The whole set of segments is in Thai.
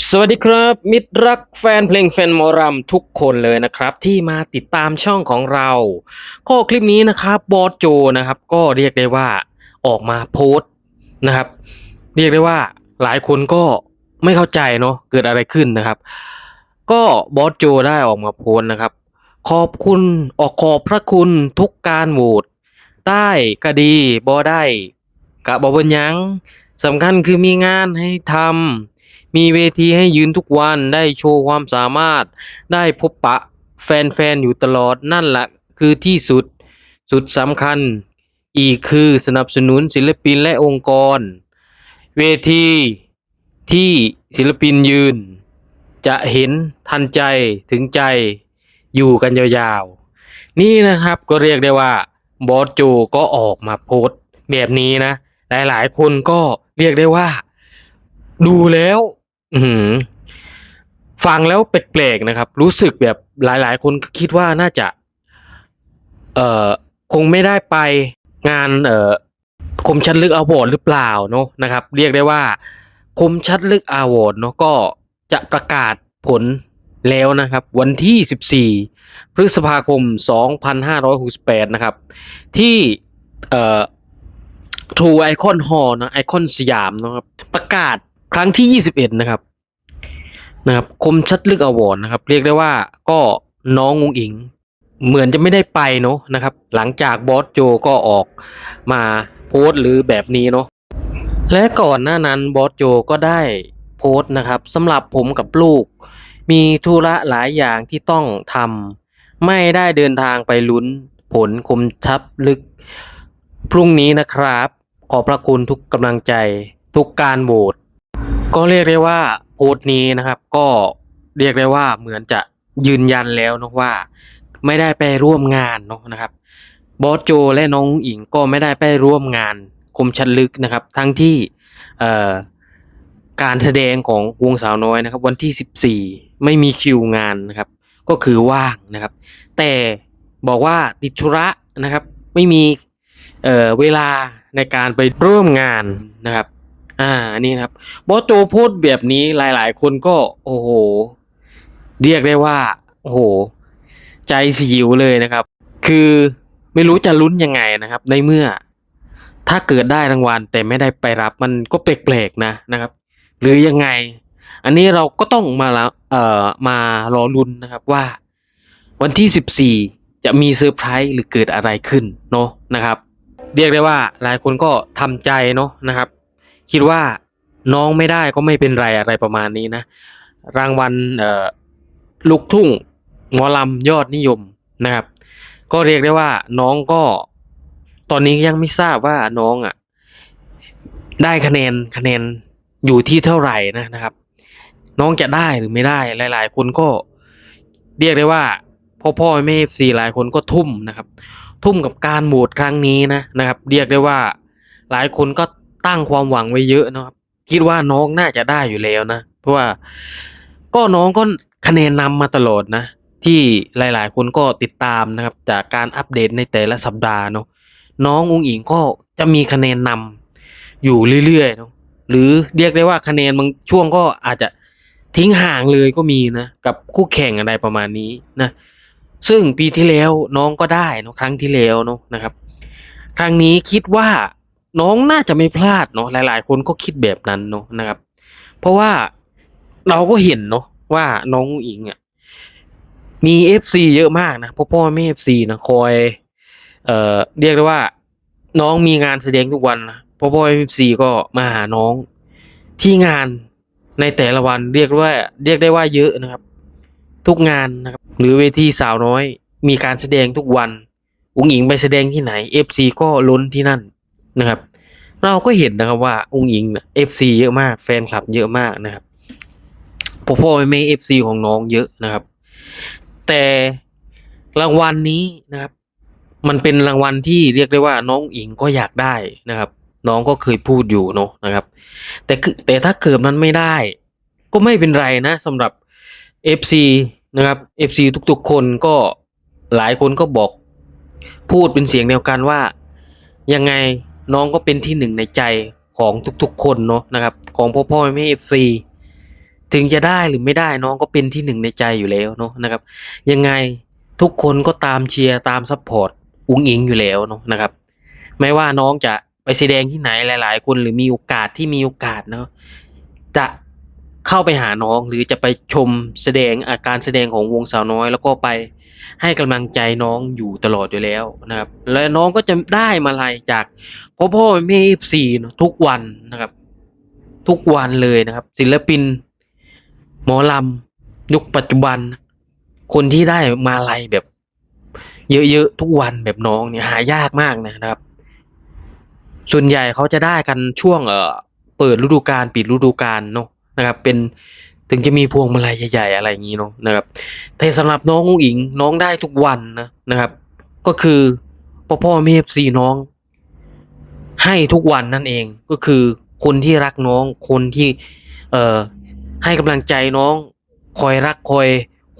สวัสดีครับ มิตรรักแฟนเพลงแฟนหมอรำทุกคนเลยนะครับ ที่มาติดตามช่องของเรา ก็คลิปนี้นะครับบอสโจนะครับ ก็เรียกได้ว่าออกมาโพสต์นะครับ เรียกได้ว่าหลายคนก็ไม่เข้าใจเนาะเกิดอะไรขึ้นนะครับ ก็บอสโจได้ออกมาโพสต์นะครับ ขอบคุณออกขอบพระคุณทุกการโหวตได้ก็ดีบอได้กะบอเบนยังสำคัญคือมีงานให้ทำ มีเวทีให้ยืนทุกวันได้โชว์ความสามารถ ได้พบปะแฟนๆอยู่ตลอดนั่นแหละคือที่สุดสุดสำคัญ อีกคือสนับสนุนศิลปินและองค์กร เวทีที่ศิลปินยืน จะเห็นทันใจถึงใจอยู่กันยาวๆ นี่นะครับก็เรียกได้ว่าบอสโจก็ออกมาโพสต์แบบนี้นะ หลายๆ คนก็เรียกได้ว่า ดูแล้ว อือหือ ฟังแล้วแปลกๆนะครับ รู้สึกแบบหลายๆ คนก็คิดว่าน่าจะ เอ่อคงไม่ได้ไปงาน เอ่อคมชัดลึกอวอร์ดหรือเปล่าเนาะนะครับ เรียกได้ว่าคมชัดลึกอวอร์ดเนาะก็จะประกาศผลแล้วนะครับ วันที่ 14 พฤษภาคม 2568 นะครับ ที่เอ่อ True Icon Hall นะไอคอนสยามนะครับ ประกาศ ครั้งที่ 21 นะครับนะครับคมชัดลึกอวอร์ดนะครับ เรียกได้ว่าก็น้องงงอิง เหมือนจะไม่ได้ไปเนาะนะครับ หลังจากบอสโจก็ออกมาโพสต์หรือแบบนี้เนาะและก่อนหน้านั้นบอสโจก็ได้โพสต์นะครับสำหรับผมกับลูก มีธุระหลายอย่างที่ต้องทำไม่ได้เดินทางไปลุ้นผลคมชับลึก พรุ่งนี้นะครับ ขอพระคุณทุกกำลังใจ ทุกการโหวต ก็เรียกได้ว่าโพสต์นี้นะครับ ก็เรียกได้ว่าเหมือนจะยืนยันแล้วนอะว่า ไม่ได้ไปร่วมงานเนาะนะครับบอสโจและน้องอิงก็ไม่ได้ไปร่วมงานคมชัดลึกนะครับ ทั้งที่การแสดงของวงสาวน้อยนะครับ วันที่ 14 ไม่มีคิวงานนะครับ ก็คือว่างนะครับ แต่บอกว่าติดธุระนะครับ ไม่มีเเวลาในการไปร่วมงานนะครับ อ่านี่นะครับบอสโจพสต์แบบนี้หลาย ๆ คนก็ โอ้โห เรียกได้ว่า โอ้โห ใจสิวเลยนะครับ คือไม่รู้จะลุ้นยังไงนะครับ ในเมื่อ ถ้าเกิดได้รางวัลแต่ไม่ได้ไปรับมันก็แปลกๆนะนะครับ หรือยังไง อันนี้เราก็ต้องมาละเอ่อมารอลุ้นนะครับว่า วันที่ 14 จะมีเซอร์ไพรส์หรือเกิดอะไรขึ้นเนาะนะครับ เรียกได้ว่าหลายคนก็ทำใจเนาะนะครับ คิดว่าน้องไม่ได้ก็ไม่เป็นไรอะไรประมาณนี้นะ รางวัลลูกทุ่งหมอลำยอดนิยมนะครับ ก็เรียกได้ว่าน้องก็ตอนนี้ยังไม่ทราบว่าน้องอะได้คะแนนคะแนนอยู่ที่เท่าไหร่นะนะครับ น้องจะได้หรือไม่ได้หลาย ๆ คนก็เรียกได้ว่าพ่อพ่อแม่ซีหลายคนก็ทุ่มนะครับ ทุ่มกับการโหวตครั้งนี้นะนะครับ เรียกได้ว่าหลายคนก็ ตั้งความหวังไว้เยอะนะครับ คิดว่าน้องน่าจะได้อยู่แล้วนะ เพราะว่าก็น้องก็คะแนนนำมาตลอดนะ ที่หลายๆ คนก็ติดตามนะครับ จากการอัปเดตในแต่ละสัปดาห์เนาะน้องอุงอิงก็จะมีคะแนนนำอยู่เรื่อยๆเนาะหรือเรียกได้ว่าคะแนนบางช่วงก็อาจจะทิ้งห่างเลยก็มีนะกับคู่แข่งอะไรประมาณนี้นะ ซึ่งปีที่แล้วน้องก็ได้เนาะครั้งที่แล้วเนาะนะครับ ครั้งนี้คิดว่า น้องน่าจะไม่พลาดเนาะหลาย ๆ คนก็คิดแบบนั้นเนาะนะครับ เพราะว่าเราก็เห็นเนาะว่าน้องอุ๋งอิงอะมีเอฟซีเยอะมากนะพ่อพ่อแม่เอฟซีนะคอย เอ่อเรียกได้ว่า น้องมีงานแสดงทุกวันนะพ่อพ่อเอฟซีก็มาหาน้องที่งานในแต่ละวันเรียกว่า เรียกได้ว่าเยอะนะครับ ทุกงานนะครับ หรือเวทีสาวน้อย มีการแสดงทุกวัน อุงอิงไปแสดงที่ไหน FC ก็ล้นที่นั่นนะครับ เราก็เห็นนะครับว่าอุงอิงเอฟซีเยอะมากแฟนคลับเยอะมากนะครับพ่อพ่อแม่เอฟซีของน้องเยอะนะครับ แต่รางวัลนี้นะครับ มันเป็นรางวัลที่เรียกได้ว่าน้องอิงก็อยากได้นะครับ น้องก็เคยพูดอยู่เนาะนะครับ แต่คือแต่ถ้าเกิดมันไม่ได้ ก็ไม่เป็นไรนะสำหรับ FC นะครับ FC ทุกๆ คนก็หลายคนก็บอกพูดเป็นเสียงเดียวกันว่ายังไง น้องก็เป็นที่หนึ่งในใจของทุกๆคนเนาะนะครับ ของพ่อพ่อแม่เอฟซีถึงจะได้หรือไม่ได้น้องก็เป็นที่หนึ่งในใจอยู่แล้วเนาะนะครับ ยังไงทุกคนก็ตามเชียร์ตามซัพพอร์ตอุ้งอิงอยู่แล้วเนาะนะครับ ไม่ว่าน้องจะไปแสดงที่ไหนหลาย ๆ คนหรือมีโอกาสที่มีโอกาสเนาะจะ เข้าไปหาน้องหรือจะไปชมแสดงอาการแสดงของวงสาวน้อย แล้วก็ไปให้กำลังใจน้องอยู่ตลอดอยู่แล้วนะครับ และน้องก็จะได้มาลัยจากพ่อพ่อแม่เอฟซีทุกวันนะครับ ทุกวันเลยนะครับ ศิลปิน หมอลำยุคปัจจุบัน คนที่ได้มาลัยแบบ เยอะๆทุกวันแบบน้องเนี่ยหายากมากนะครับ ส่วนใหญ่เขาจะได้กันช่วงเอ่อเปิดฤดูกาลปิดฤดูกาลเนาะ นะครับ เป็นถึงจะมีพวงมาลัยใหญ่ๆอะไรอย่างนี้เนาะนะครับ แต่สำหรับน้องอุ้งอิงน้องได้ทุกวันนะนะครับ ก็คือพ่อพ่อแม่ซีน้อง ให้ทุกวันนั่นเองก็คือคนที่รักน้องคนที่ เอ่อให้กำลังใจน้อง คอยรักคอย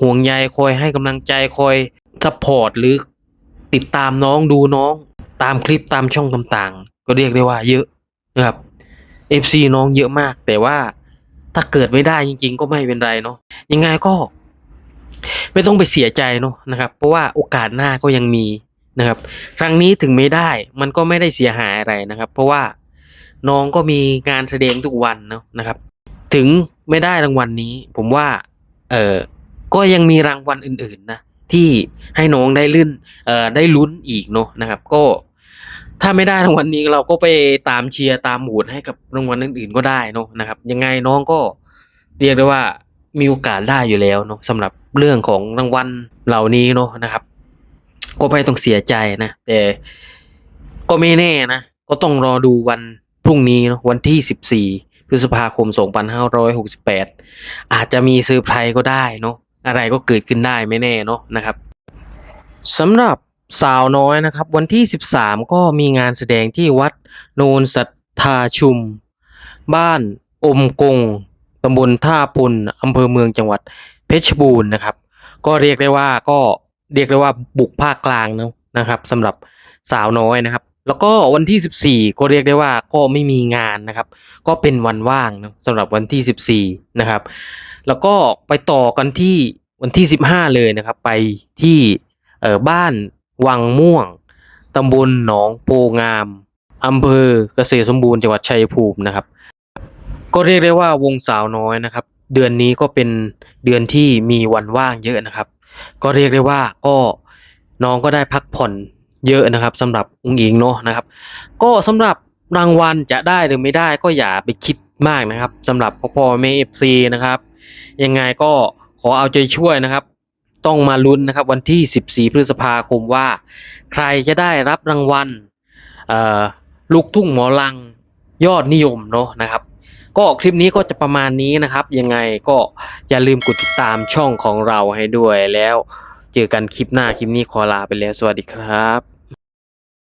ห่วงใยคอยให้กำลังใจคอยซัพพอร์ตหรือติดตามน้องดูน้องตามคลิปตามช่องต่างๆ ก็เรียกได้ว่าเยอะนะครับ FC น้องเยอะมากแต่ว่า ถ้าเกิดไม่ได้จริง ๆ ก็ไม่เป็นไรเนาะยังไงก็ไม่ต้องไปเสียใจเนาะนะครับ เพราะว่าโอกาสหน้าก็ยังมีนะครับ ครั้งนี้ถึงไม่ได้มันก็ไม่ได้เสียหายอะไรนะครับ เพราะว่าน้องก็มีงานแสดงทุกวันเนาะนะครับ ถึงไม่ได้รางวัลนี้ ผมว่าเออก็ยังมีรางวัลอื่น ๆนะที่ให้น้องได้ลื่นเอ่อได้ลุ้นอีกเนาะนะครับ ก็ ถ้าไม่ได้รางวัลนี้เราก็ไปตามเชียร์ตามโหวตให้กับรางวัลอื่นๆก็ได้เนาะนะครับ ยังไงน้องก็เรียกได้ว่ามีโอกาสได้อยู่แล้วเนาะสำหรับเรื่องของรางวัลเหล่านี้เนาะนะครับ ก็ไม่ต้องเสียใจนะ แต่ก็ไม่แน่นะ ก็ต้องรอดูวันพรุ่งนี้เนาะวันที่ 14 พฤษภาคม 2568 อาจจะมีเซอร์ไพรส์ก็ได้เนาะอะไรก็เกิดขึ้นได้ไม่แน่เนาะนะครับสำหรับ สาวน้อยนะครับ วันที่ 13 ก็มีงานแสดงที่วัดโนนสัทธาชุม บ้านอมกงตำบลท่าพุนอำเภอเมืองจังหวัดเพชรบูรณ์นะครับ ก็เรียกได้ว่าก็เรียกได้ว่าบุกภาคกลางนะนะครับสำหรับสาวน้อยนะครับ แล้วก็วันที่ 14 ก็เรียกได้ว่าก็ไม่มีงานนะครับ ก็เป็นวันว่างนะสำหรับวันที่ 14 นะครับ แล้วก็ไปต่อกันที่วันที่ 15 เลยนะครับ ไปที่บ้าน วังม่วง ตำบลหนองโพงาม อำเภอเกษตรสมบูรณ์จังหวัดชัยภูมินะครับ ก็เรียกได้ว่าวงสาวน้อยนะครับ เดือนนี้ก็เป็นเดือนที่มีวันว่างเยอะนะครับ ก็เรียกได้ว่าก็น้องก็ได้พักผ่อนเยอะนะครับสำหรับอุ้งอิงเนาะนะครับ ก็สำหรับรางวัลจะได้หรือไม่ได้ก็อย่าไปคิดมากนะครับสำหรับพ่อพ่อแม่เอฟซีนะครับ ยังไงก็ขอเอาใจช่วยนะครับ ต้องมาลุ้นนะครับวันที่ 14 พฤษภาคมว่า ใครจะได้รับรางวัลลูกทุ่งหมอลังยอดนิยมเนาะนะครับ ก็คลิปนี้ก็จะประมาณนี้นะครับ ยังไงก็อย่าลืมกดติดตามช่องของเราให้ด้วยแล้ว เจอกันคลิปหน้าคลิปนี้ขอลาไปแล้ว สวัสดีครับ